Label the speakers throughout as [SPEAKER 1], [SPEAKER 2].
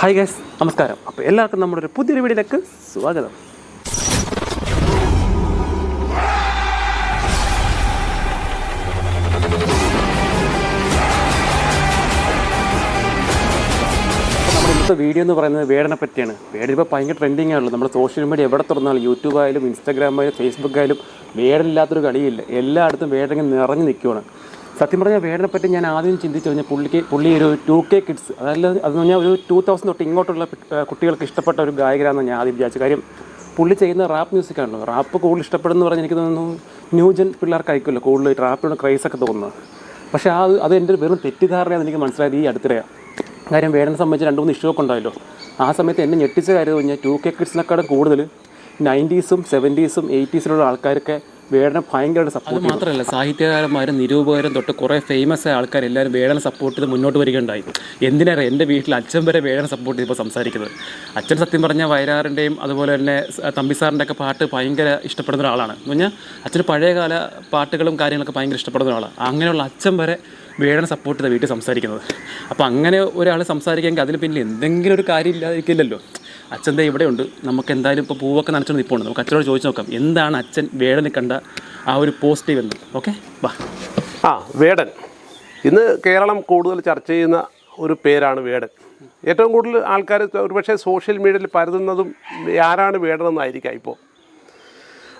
[SPEAKER 1] Hi guys നമസ്കാരം. അപ്പോൾ എല്ലാവർക്കും നമ്മുടെ ഒരു പുതിയൊരു വീഡിയോയിലേക്ക് സ്വാഗതം. ഇന്നത്തെ വീഡിയോ എന്ന് പറയുന്നത് വേടനെ പറ്റിയാണ്. വേടൻ ഇപ്പോൾ ഭയങ്കര ട്രെൻഡിങ് ആണല്ലോ. നമ്മൾ സോഷ്യൽ മീഡിയ എവിടെ തുറന്നാലും യൂട്യൂബ് ആയാലും ഇൻസ്റ്റാഗ്രാം ആയാലും ഫേസ്ബുക്ക് ആയാലും വേടനില്ലാത്തൊരു കളിയില്ല. എല്ലായിടത്തും വേടങ്ങി നിറഞ്ഞു നിൽക്കുകയാണ് സത്യം പറഞ്ഞാൽ വേടനെ പറ്റി ഞാൻ ആദ്യം ചിന്തിച്ചു കഴിഞ്ഞാൽ പുള്ളിക്ക് പുള്ളി ഒരു ടു കെ കിഡ്സ് അതായത് അതെന്ന് പറഞ്ഞാൽ ഒരു ടൂ തൗസൻഡ് തൊട്ട് ഇങ്ങോട്ടുള്ള കുട്ടികൾക്ക് ഇഷ്ടപ്പെട്ട ഒരു ഗായകരാണെന്ന് ഞാൻ ആദ്യം വിചാരിച്ചു കാര്യം പുള്ളി ചെയ്യുന്ന റാപ്പ് മ്യൂസിക് ആണല്ലോ. റാപ്പ് കൂടുതൽ ഇഷ്ടപ്പെടുന്നു പറഞ്ഞാൽ എനിക്ക് തോന്നുന്നു ന്യൂജൻ പിള്ളേർക്കായിരിക്കുമല്ലോ കൂടുതൽ റാപ്പിനോട് ക്രൈസ് ഒക്കെ തോന്നുന്നത്. പക്ഷേ ആ അത് എന്റെ വെറും തെറ്റിദ്ധാരണയാണ് എനിക്ക് മനസ്സിലായത് ഈ അടുത്തിടെയാണ് കാര്യം വേടനെ സംബന്ധിച്ച് രണ്ട് മൂന്ന് ഇഷ്യൂ ഒക്കെ ഉണ്ടായല്ലോ. ആ സമയത്ത് എന്നെ ഞെട്ടിച്ച കാര്യം പറഞ്ഞാൽ ടു കെ കിഡ്സിനെക്കാളും കൂടുതൽ നയന്റീസും സെവന്റീസും എയ്റ്റീസിലുള്ള ആൾക്കാരൊക്കെ വേടനെ ഭയങ്കരമായിട്ട് സപ്പോർട്ട് മാത്രമല്ല സാഹിത്യകാരന്മാരും നിരൂപകരും തൊട്ട് കുറേ ഫേമസ് ആയ ആൾക്കാർ എല്ലാവരും വേടനെ സപ്പോർട്ട് ചെയ്ത് മുന്നോട്ട് വരികയുണ്ടായി. എന്തിനാണ് എന്റെ വീട്ടിൽ അച്ഛൻ വരെ വേടനെ സപ്പോർട്ട് ചെയ്തപ്പോൾ സംസാരിക്കുന്നത്. അച്ഛൻ സത്യം പറഞ്ഞാൽ വയലാറിന്റെയും അതുപോലെ തന്നെ തമ്പിസാറിന്റെ തമ്പി സാറിന്റെ ഒക്കെ പാട്ട് ഭയങ്കര ഇഷ്ടപ്പെടുന്ന ഒരാളാണ്. എന്ന് പറഞ്ഞാൽ അച്ഛന് പഴയകാല പാട്ടുകളും കാര്യങ്ങളൊക്കെ ഭയങ്കര ഇഷ്ടപ്പെടുന്ന ഒരാളാണ്. അങ്ങനെയുള്ള അച്ഛൻ വരെ വേടനെ സപ്പോർട്ട് ചെയ്ത വീട്ടിൽ സംസാരിക്കുന്നത്. അപ്പോൾ അങ്ങനെ ഒരാൾ സംസാരിക്കുമെങ്കിൽ അതിന് പിന്നിൽ എന്തെങ്കിലും ഒരു കാര്യം ഇല്ലാതിരിക്കില്ലല്ലോ. അച്ഛൻ ദേ ഇവിടെയുണ്ട്. നമുക്ക് എന്തായാലും ഇപ്പോൾ പൂവൊക്കെ നനച്ചുകൊണ്ട് നിൽപ്പുണ്ട് നമുക്ക് അച്ഛനോട് ചോദിച്ചു നോക്കാം. എന്താണ് അച്ഛൻ വേടനെ കണ്ട ആ ഒരു പോസിറ്റീവ് എന്ന്. ഓക്കെ വാ.
[SPEAKER 2] ആ വേടൻ. ഇന്ന് കേരളം കൂടുതൽ ചർച്ച ചെയ്യുന്ന ഒരു പേരാണ് വേടൻ. ഏറ്റവും കൂടുതൽ ആൾക്കാർ ഒരുപക്ഷെ സോഷ്യൽ മീഡിയയിൽ പരതുന്നതും ആരാണ് വേടനെന്നായിരിക്കാം ഇപ്പോൾ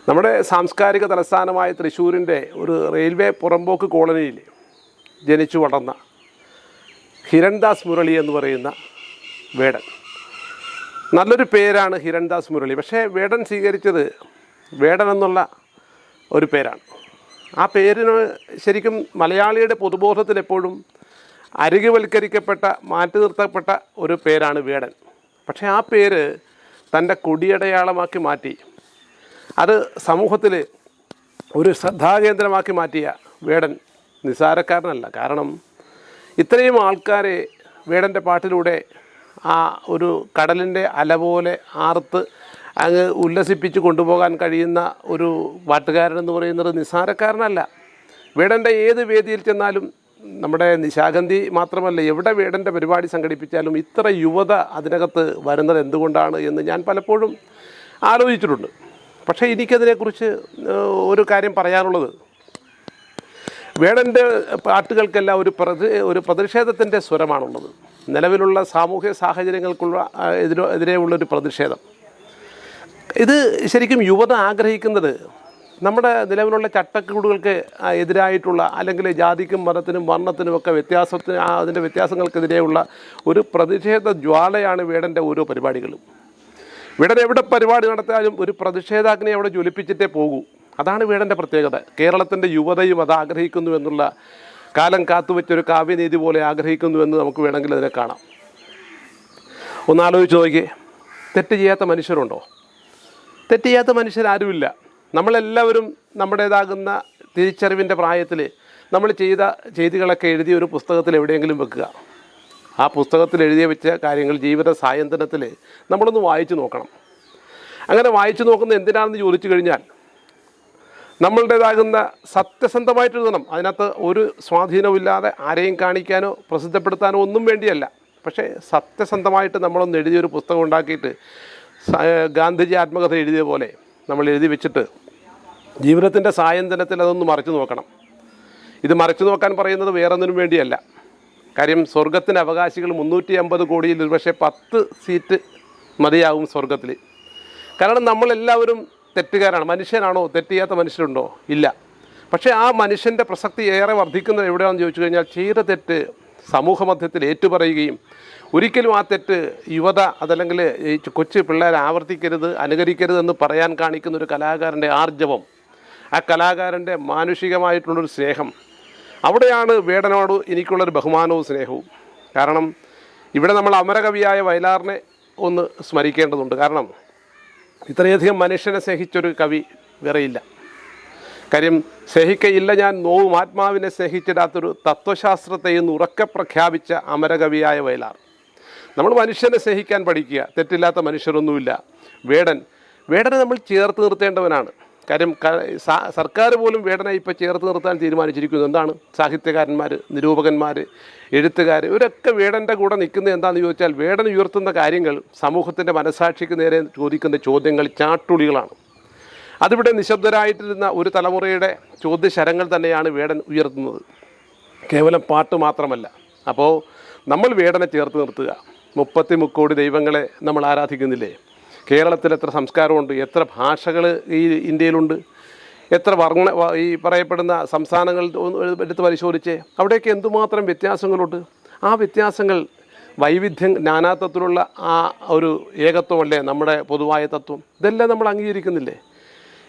[SPEAKER 2] നമ്മുടെ സാംസ്കാരിക തലസ്ഥാനമായ തൃശ്ശൂരിന്റെ ഒരു റെയിൽവേ പുറമ്പോക്ക് കോളനിയിൽ ജനിച്ചു വളർന്ന ഹിരൺദാസ് മുരളി എന്ന് പറയുന്ന വേടൻ. നല്ലൊരു പേരാണ് ഹിരൺദാസ് മുരളി. പക്ഷേ വേടൻ സ്വീകരിച്ചത് വേടൻ എന്നുള്ള ഒരു പേരാണ്. ആ പേരിന് ശരിക്കും മലയാളിയുടെ പൊതുബോധത്തിൽ എപ്പോഴും അരികുവൽക്കരിക്കപ്പെട്ട മാറ്റി നിർത്തപ്പെട്ട ഒരു പേരാണ് വേടൻ. പക്ഷേ ആ പേര് തന്റെ കൊടിയടയാളമാക്കി മാറ്റി അത് സമൂഹത്തിൽ ഒരു ശ്രദ്ധാകേന്ദ്രമാക്കി മാറ്റിയ വേടൻ നിസാരക്കാരനല്ല കാരണം ഇത്രയും ആൾക്കാരെ വേടന്റെ പാട്ടിലൂടെ ആ ഒരു കടലിന്റെ അല പോലെ ആർത്ത് അങ്ങ് ഉല്ലസിപ്പിച്ച് കൊണ്ടുപോകാൻ കഴിയുന്ന ഒരു പാട്ടുകാരൻ എന്ന് പറയുന്നത് നിസ്സാരക്കാരനല്ല. വേടന്റെ ഏത് വേദിയിൽ ചെന്നാലും നമ്മുടെ നിശാഗന്ധി മാത്രമല്ല എവിടെ വേടന്റെ പരിപാടി സംഘടിപ്പിച്ചാലും ഇത്ര യുവത അതിനകത്ത് വരുന്നത് എന്തുകൊണ്ടാണ് എന്ന് ഞാൻ പലപ്പോഴും ആലോചിച്ചിട്ടുണ്ട്. പക്ഷേ എനിക്കതിനെക്കുറിച്ച് ഒരു കാര്യം പറയാനുള്ളത്. വേടന്റെ പാട്ടുകൾക്കെല്ലാം ഒരു പ്രതി ഒരു പ്രതിഷേധത്തിന്റെ സ്വരമാണുള്ളത്. നിലവിലുള്ള സാമൂഹ്യ സാഹചര്യങ്ങൾക്കുള്ള എതിരോ എതിരെയുള്ള ഒരു പ്രതിഷേധം. ഇത് ശരിക്കും യുവത ആഗ്രഹിക്കുന്നത് നമ്മുടെ നിലവിലുള്ള ചട്ടക്കൂടുകൾക്ക് എതിരായിട്ടുള്ള അല്ലെങ്കിൽ ജാതിക്കും മതത്തിനും വർണത്തിനും ഒക്കെ വ്യത്യാസത്തിന് അതിന്റെ വ്യത്യാസങ്ങൾക്കെതിരെയുള്ള ഒരു പ്രതിഷേധ ജ്വാലയാണ് വീടന്റെ ഓരോ പരിപാടികളും. വീടൻ എവിടെ പരിപാടി നടത്തിയാലും ഒരു പ്രതിഷേധാഗ്നി അവിടെ ജ്വലിപ്പിച്ചിട്ടേ പോകൂ. അതാണ് വീടന്റെ പ്രത്യേകത. കേരളത്തിന്റെ യുവതയും അത് ആഗ്രഹിക്കുന്നു എന്നുള്ള കാലം കാത്തുവെച്ചൊരു കാവ്യനീതി പോലെ ആഗ്രഹിക്കുന്നു എന്ന് നമുക്ക് വേണമെങ്കിൽ അതിനെ കാണാം. ഒന്നാലോചിച്ച് നോക്കിയേ. തെറ്റ് ചെയ്യാത്ത മനുഷ്യരുണ്ടോ? തെറ്റ് ചെയ്യാത്ത മനുഷ്യരാരുമില്ല. നമ്മളെല്ലാവരും നമ്മുടേതാകുന്ന തിരിച്ചറിവിന്റെ പ്രായത്തിൽ നമ്മൾ ചെയ്ത ചെയ്തികളൊക്കെ എഴുതിയ ഒരു പുസ്തകത്തിൽ എവിടെയെങ്കിലും വെക്കുക. ആ പുസ്തകത്തിൽ എഴുതി വെച്ച കാര്യങ്ങൾ ജീവിത സായന്തനത്തിൽ നമ്മളൊന്ന് വായിച്ചു നോക്കണം. അങ്ങനെ വായിച്ചു നോക്കുന്നത് എന്തിനാണെന്ന് ചോദിച്ചു കഴിഞ്ഞാൽ നമ്മളുടേതാകുന്ന സത്യസന്ധമായിട്ട് എഴുതണം. അതിനകത്ത് ഒരു സ്വാധീനമില്ലാതെ ആരെയും കാണിക്കാനോ പ്രസിദ്ധപ്പെടുത്താനോ ഒന്നും വേണ്ടിയല്ല. പക്ഷേ സത്യസന്ധമായിട്ട് നമ്മളൊന്ന് എഴുതിയൊരു പുസ്തകം ഉണ്ടാക്കിയിട്ട് ഗാന്ധിജി ആത്മകഥ എഴുതിയ പോലെ നമ്മൾ എഴുതി വെച്ചിട്ട് ജീവിതത്തിന്റെ സായന്തനത്തിൽ അതൊന്ന് മറിച്ചു നോക്കണം. ഇത് മറിച്ചു നോക്കാൻ പറയുന്നത് വേറൊന്നിനും വേണ്ടിയല്ല. കാര്യം സ്വർഗത്തിന് അവകാശികൾ മുന്നൂറ്റി അമ്പത് കോടിയിൽ ഒരുപക്ഷെ പത്ത് സീറ്റ് മതിയാകും സ്വർഗത്തിൽ. കാരണം നമ്മളെല്ലാവരും തെറ്റുകാരാണ്. മനുഷ്യനാണോ? തെറ്റ് ചെയ്യാത്ത മനുഷ്യരുണ്ടോ? ഇല്ല. പക്ഷേ ആ മനുഷ്യന്റെ പ്രസക്തി ഏറെ വർദ്ധിക്കുന്നത് എവിടെയാണെന്ന് ചോദിച്ചു കഴിഞ്ഞാൽ ചെയ്ത തെറ്റ് സമൂഹമധ്യത്തിൽ ഏറ്റുപറയുകയും ഒരിക്കലും ആ തെറ്റ് യുവത അതല്ലെങ്കിൽ കൊച്ചു പിള്ളേർ ആവർത്തിക്കരുത് അനുകരിക്കരുത് എന്ന് പറയാൻ കാണിക്കുന്ന ഒരു കലാകാരന്റെ ആർജവം ആ കലാകാരന്റെ മാനുഷികമായിട്ടുള്ളൊരു സ്നേഹം. അവിടെയാണ് വേടനോട് എനിക്കുള്ളൊരു ബഹുമാനവും സ്നേഹവും. കാരണം ഇവിടെ നമ്മൾ അമരകവിയായ വയലാറിനെ ഒന്ന് സ്മരിക്കേണ്ടതുണ്ട്. കാരണം ഇത്രയധികം മനുഷ്യനെ സ്നേഹിച്ചൊരു കവി വേറെയില്ല. കാര്യം സ്നേഹിക്കയില്ല ഞാൻ നോവും ആത്മാവിനെ സ്നേഹിച്ചിടാത്തൊരു തത്വശാസ്ത്രത്തെ ഇന്ന് ഉറക്കെ പ്രഖ്യാപിച്ച അമരകവിയായ വയലാർ. നമ്മൾ മനുഷ്യനെ സ്നേഹിക്കാൻ പഠിക്കുക തെറ്റില്ലാത്ത മനുഷ്യരൊന്നുമില്ല. വേടൻ വേടനെ നമ്മൾ ചേർത്ത് നിർത്തേണ്ടവനാണ്. കാര്യം സർക്കാർ പോലും വേടനെ ഇപ്പോൾ ചേർത്ത് നിർത്താൻ തീരുമാനിച്ചിരിക്കുന്നു. എന്താണ്? സാഹിത്യകാരന്മാർ നിരൂപകന്മാർ എഴുത്തുകാർ ഇവരൊക്കെ വേടന്റെ കൂടെ നിൽക്കുന്നത് എന്താണെന്ന് ചോദിച്ചാൽ വേടൻ ഉയർത്തുന്ന കാര്യങ്ങൾ സമൂഹത്തിന്റെ മനസാക്ഷിക്ക് നേരെ ചോദിക്കുന്ന ചോദ്യങ്ങൾ ചാട്ടുളികളാണ്. അതിവിടെ നിശബ്ദരായിട്ടിരുന്ന ഒരു തലമുറയുടെ ചോദ്യശരങ്ങൾ തന്നെയാണ് വേടൻ ഉയർത്തുന്നത്. കേവലം പാട്ട് മാത്രമല്ല. അപ്പോൾ നമ്മൾ വേടനെ ചേർത്ത് നിർത്തുക. മുപ്പത്തി മുക്കോടി ദൈവങ്ങളെ നമ്മൾ ആരാധിക്കുന്നില്ലേ? കേരളത്തിൽ എത്ര സംസ്കാരമുണ്ട് എത്ര ഭാഷകൾ ഈ ഇന്ത്യയിലുണ്ട് എത്ര വർണ ഈ പറയപ്പെടുന്ന സംസ്ഥാനങ്ങൾ എടുത്ത് പരിശോധിച്ച് അവിടെയൊക്കെ എന്തുമാത്രം വ്യത്യാസങ്ങളുണ്ട്? ആ വ്യത്യാസങ്ങൾ വൈവിധ്യം നാനാത്വത്തിലുള്ള ആ ഒരു ഏകത്വമല്ലേ നമ്മുടെ പൊതുവായ തത്വം? ഇതെല്ലാം നമ്മൾ അംഗീകരിക്കുന്നില്ലേ?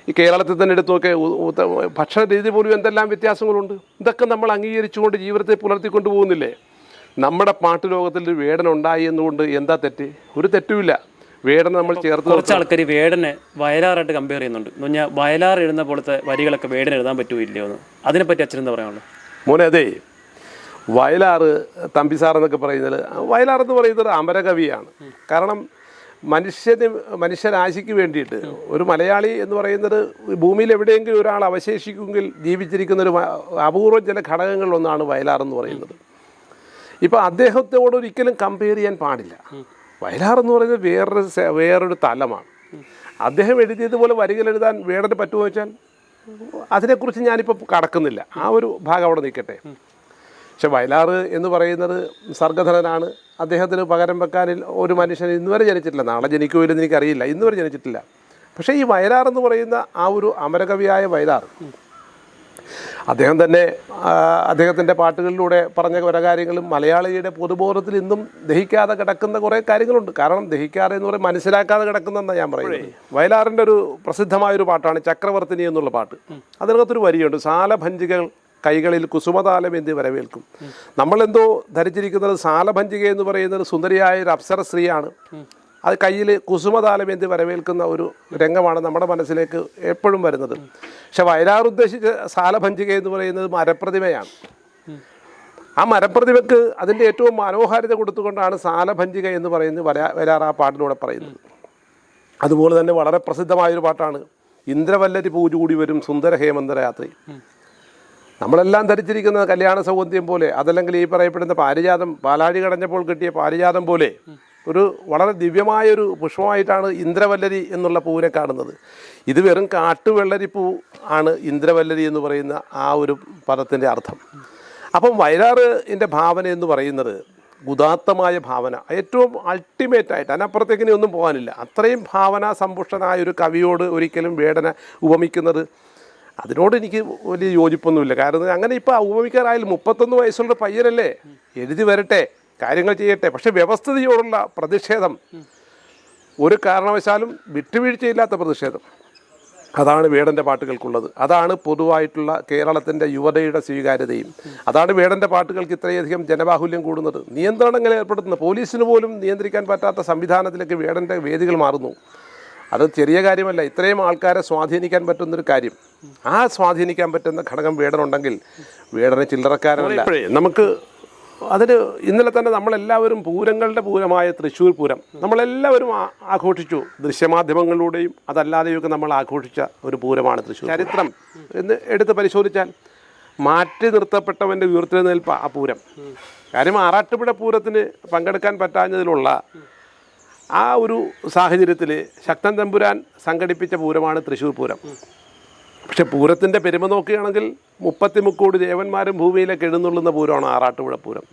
[SPEAKER 2] ഈ കേരളത്തിൽ തന്നെ എടുത്തു നോക്കെ ഭക്ഷണ രീതി പോലും എന്തെല്ലാം വ്യത്യാസങ്ങളുണ്ട്? ഇതൊക്കെ നമ്മൾ അംഗീകരിച്ചുകൊണ്ട് ജീവിതത്തെ പുലർത്തിക്കൊണ്ട് പോകുന്നില്ലേ? നമ്മുടെ പാട്ട് ലോകത്തിൽ ഉണ്ടായി എന്നുകൊണ്ട് എന്താ തെറ്റ്? ഒരു തെറ്റുമില്ല. വേടന നമ്മൾ ചേർത്ത്
[SPEAKER 1] കുറച്ച് ആൾക്കാർ വേടനെ വയലാറായിട്ട് കമ്പയർ ചെയ്യുന്നുണ്ട്. എന്ന് പറഞ്ഞാൽ വയലാർ എഴുതുന്ന പോലത്തെ വരികളൊക്കെ വേടന എഴുതാൻ പറ്റൂല്ലയോ എന്ന്. അതിനെപ്പറ്റി അച്ഛൻ എന്താ പറയാനുള്ളത്?
[SPEAKER 2] മോനെ അതെ വയലാറ് തമ്പിസാർ എന്നൊക്കെ പറയുന്നത് വയലാർ എന്ന് പറയുന്നത് അമരകവിയാണ്. കാരണം മനുഷ്യന് മനുഷ്യരാശിക്ക് വേണ്ടിയിട്ട് ഒരു മലയാളി എന്ന് പറയുന്നത് ഭൂമിയിൽ എവിടെയെങ്കിലും ഒരാൾ അവശേഷിക്കുമെങ്കിൽ ജീവിച്ചിരിക്കുന്ന ഒരു അപൂർവം ചില ഘടകങ്ങളിലൊന്നാണ് വയലാർ എന്ന് പറയുന്നത്. ഇപ്പോൾ അദ്ദേഹത്തോട് ഒരിക്കലും കമ്പയർ ചെയ്യാൻ പാടില്ല. വയലാർ എന്ന് പറയുന്നത് വേറൊരു വേറൊരു തലമാണ്. അദ്ദേഹം എഴുതിയതുപോലെ വരികൾ എഴുതാൻ വേടന് പറ്റുമോ വെച്ചാൽ അതിനെക്കുറിച്ച് ഞാനിപ്പോൾ കടക്കുന്നില്ല. ആ ഒരു ഭാഗം അവിടെ നിൽക്കട്ടെ. പക്ഷെ വയലാർ എന്ന് പറയുന്നത് സർഗധനനാണ്. അദ്ദേഹത്തിന് പകരം വെക്കാനിൽ ഒരു മനുഷ്യൻ ഇന്നുവരെ ജനിച്ചിട്ടില്ല. നാളെ ജനിക്കുമോ ഇല്ലെന്ന് എനിക്കറിയില്ല. ഇന്നുവരെ ജനിച്ചിട്ടില്ല. പക്ഷേ ഈ വയലാർ എന്ന് പറയുന്ന ആ ഒരു അമരകവിയായ വയലാർ അദ്ദേഹം തന്നെ അദ്ദേഹത്തിന്റെ പാട്ടുകളിലൂടെ പറഞ്ഞ പല കാര്യങ്ങളും മലയാളിയുടെ പൊതുബോധത്തിൽ ഇന്നും ദഹിക്കാതെ കിടക്കുന്ന കുറേ കാര്യങ്ങളുണ്ട്. കാരണം ദഹിക്കാതെ എന്ന് പറയും മനസ്സിലാക്കാതെ കിടക്കുന്നതെന്നാണ് ഞാൻ പറയുന്നത്. വയലാറിന്റെ ഒരു പ്രസിദ്ധമായൊരു പാട്ടാണ് ചക്രവർത്തിനി എന്നുള്ള പാട്ട്. അതിനകത്തൊരു വരിയുണ്ട് സാലഭഞ്ചികൾ കൈകളിൽ കുസുമതാലം എന്തി വരവേൽക്കും. നമ്മളെന്തോ ധരിച്ചിരിക്കുന്നത് സാലഭഞ്ചിക എന്ന് പറയുന്നത് സുന്ദരിയായ ഒരു അപ്സര സ്ത്രീയാണ്. അത് കയ്യിൽ കുസുമതാലമേന്തി വരവേൽക്കുന്ന ഒരു രംഗമാണ് നമ്മുടെ മനസ്സിലേക്ക് എപ്പോഴും വരുന്നത്. പക്ഷെ വയലാർ ഉദ്ദേശിച്ച സാലഭഞ്ചിക എന്ന് പറയുന്നത് മരപ്രതിമയാണ്. ആ മരപ്രതിമയ്ക്ക് അതിന്റെ ഏറ്റവും മനോഹാരിത കൊടുത്തുകൊണ്ടാണ് സാലഭഞ്ചിക എന്ന് പറയുന്നത് വരാ- വരാർ ആ പാട്ടിലൂടെ പറയുന്നത്. അതുപോലെ തന്നെ വളരെ പ്രസിദ്ധമായൊരു പാട്ടാണ് ഇന്ദ്രവല്ലരി പൂജ കൂടി വരും സുന്ദര ഹേമന്തരാത്രി നമ്മളെല്ലാം ധരിച്ചിരിക്കുന്നത് കല്യാണ സൗകര്യം പോലെ അതല്ലെങ്കിൽ ഈ പറയപ്പെടുന്ന പാരിജാതം പാലാഴി കടഞ്ഞപ്പോൾ കിട്ടിയ പാരിജാതം പോലെ. ഒരു വളരെ ദിവ്യമായൊരു പുഷ്പമായിട്ടാണ് ഇന്ദ്രവല്ലരി എന്നുള്ള പൂവിനെ കാണുന്നത്. ഇത് വെറും കാട്ടുവെള്ളരിപ്പൂ ആണ് ഇന്ദ്രവല്ലരി എന്ന് പറയുന്ന ആ ഒരു പദത്തിന്റെ അർത്ഥം. അപ്പം വയലാറിന്റെ ഭാവന എന്ന് പറയുന്നത് ഉദാത്തമായ ഭാവന ഏറ്റവും അൾട്ടിമേറ്റ് ആയിട്ട് അതിനപ്പുറത്തേക്ക് ഇനി ഒന്നും പോകാനില്ല. അത്രയും ഭാവന സമ്പുഷ്ടനായ ഒരു കവിയോട് ഒരിക്കലും വേടന ഉപമിക്കുന്നത് അതിനോട് എനിക്ക് വലിയ യോജിപ്പൊന്നുമില്ല. കാരണം അങ്ങനെ ഇപ്പോൾ ഉപമിക്കാറായാലും മുപ്പത്തൊന്ന് വയസ്സുള്ള പയ്യനല്ലേ? എഴുതി വരട്ടെ. കാര്യങ്ങൾ ചെയ്യട്ടെ. പക്ഷെ വ്യവസ്ഥതയോടുള്ള പ്രതിഷേധം ഒരു കാരണവശാലും വിട്ടുവീഴ്ചയില്ലാത്ത പ്രതിഷേധം. അതാണ് വേടന്റെ പാട്ടുകൾക്കുള്ളത്. അതാണ് പൊതുവായിട്ടുള്ള കേരളത്തിന്റെ യുവതയുടെ സ്വീകാര്യതയും. അതാണ് വേടന്റെ പാട്ടുകൾക്ക് ഇത്രയധികം ജനബാഹുല്യം കൂടുന്നത്. നിയന്ത്രണങ്ങൾ ഏർപ്പെടുത്തുന്ന പോലീസിന് പോലും നിയന്ത്രിക്കാൻ പറ്റാത്ത സംവിധാനത്തിലേക്ക് വേടന്റെ വേദികൾ മാറുന്നു. അത് ചെറിയ കാര്യമല്ല. ഇത്രയും ആൾക്കാരെ സ്വാധീനിക്കാൻ പറ്റുന്നൊരു കാര്യം. ആ സ്വാധീനിക്കാൻ പറ്റുന്ന ഘടകം വേടനുണ്ടെങ്കിൽ വേടനെ ചില്ലറക്കാരനല്ല. നമുക്ക് അതിന് ഇന്നലെ തന്നെ നമ്മളെല്ലാവരും പൂരങ്ങളുടെ പൂരമായ തൃശ്ശൂർ പൂരം നമ്മളെല്ലാവരും ആഘോഷിച്ചു. ദൃശ്യമാധ്യമങ്ങളിലൂടെയും അതല്ലാതെയൊക്കെ നമ്മൾ ആഘോഷിച്ച ഒരു പൂരമാണ് തൃശ്ശൂർ ചരിത്രം. എന്ന് എടുത്ത് പരിശോധിച്ചാൽ മാറ്റി നിർത്തപ്പെട്ടവന്റെ ഉയർത്തെഴുന്നേൽപ്പ ആ പൂരം. കാര്യം ആറാട്ടുപുഴ പൂരത്തിന് പങ്കെടുക്കാൻ പറ്റാഞ്ഞതിലുള്ള ആ ഒരു സാഹചര്യത്തിൽ ശക്തൻ തമ്പുരാൻ സംഘടിപ്പിച്ച പൂരമാണ് തൃശ്ശൂർ പൂരം. പക്ഷെ പൂരത്തിന്റെ പെരുമ നോക്കുകയാണെങ്കിൽ മുപ്പത്തി മുക്കോടി ദേവന്മാരും ഭൂമിയിലേക്ക് എഴുന്നള്ളുന്ന പൂരമാണ് ആറാട്ടുപുഴ പൂരം.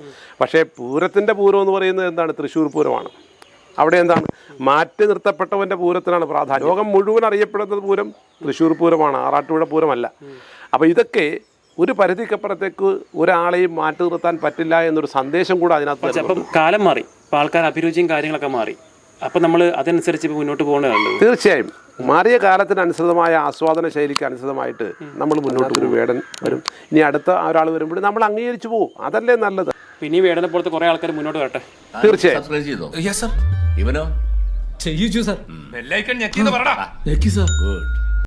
[SPEAKER 2] പക്ഷേ പൂരത്തിന്റെ പൂരം എന്ന് പറയുന്നത് എന്താണ്? തൃശ്ശൂർ പൂരമാണ്. അവിടെ എന്താണ്? മാറ്റി നിർത്തപ്പെട്ടവന്റെ പൂരത്തിനാണ് പ്രാധാന്യം. ലോകം മുഴുവൻ അറിയപ്പെടുന്നത് പൂരം തൃശ്ശൂർ പൂരമാണ് ആറാട്ടുപുഴ പൂരമല്ല. അപ്പോൾ ഇതൊക്കെ ഒരു പരിധിക്കപ്പുറത്തേക്ക് ഒരാളെയും മാറ്റി നിർത്താൻ പറ്റില്ല എന്നൊരു സന്ദേശം കൂടെ അതിനകത്ത്.
[SPEAKER 1] അപ്പം കാലം മാറി. ആൾക്കാർ അഭിരുചിയും കാര്യങ്ങളൊക്കെ മാറി. അപ്പം നമ്മൾ അതനുസരിച്ച് മുന്നോട്ട് പോകേണ്ടതുണ്ട്
[SPEAKER 2] തീർച്ചയായും. മാറിയ കാലത്തിനനുസൃതമായ ആസ്വാദന ശൈലിക്ക് അനുസൃതമായിട്ട് നമ്മൾ മുന്നോട്ട് ഒരു വേടൻ വരും. ഇനി അടുത്ത ഒരാൾ വരുമ്പോൾ നമ്മൾ അംഗീകരിച്ചു പോകും അതല്ലേ നല്ലത്?
[SPEAKER 1] പിന്നെ വേടനെ പോലത്തെ കുറേ ആൾക്കാർ മുന്നോട്ട് വരട്ടെ?
[SPEAKER 2] തീർച്ചയായും.
[SPEAKER 3] സബ്സ്ക്രൈബ് ചെയ്തോ?
[SPEAKER 4] യെസ് സർ
[SPEAKER 3] ഇവനോ?
[SPEAKER 4] ചെയ്യിച്ചു സർ
[SPEAKER 5] ബെല്ലൈക്കൺ ഞെക്കിന്ന് പറടാ.
[SPEAKER 4] ഞെക്കി സർ
[SPEAKER 3] ഗുഡ്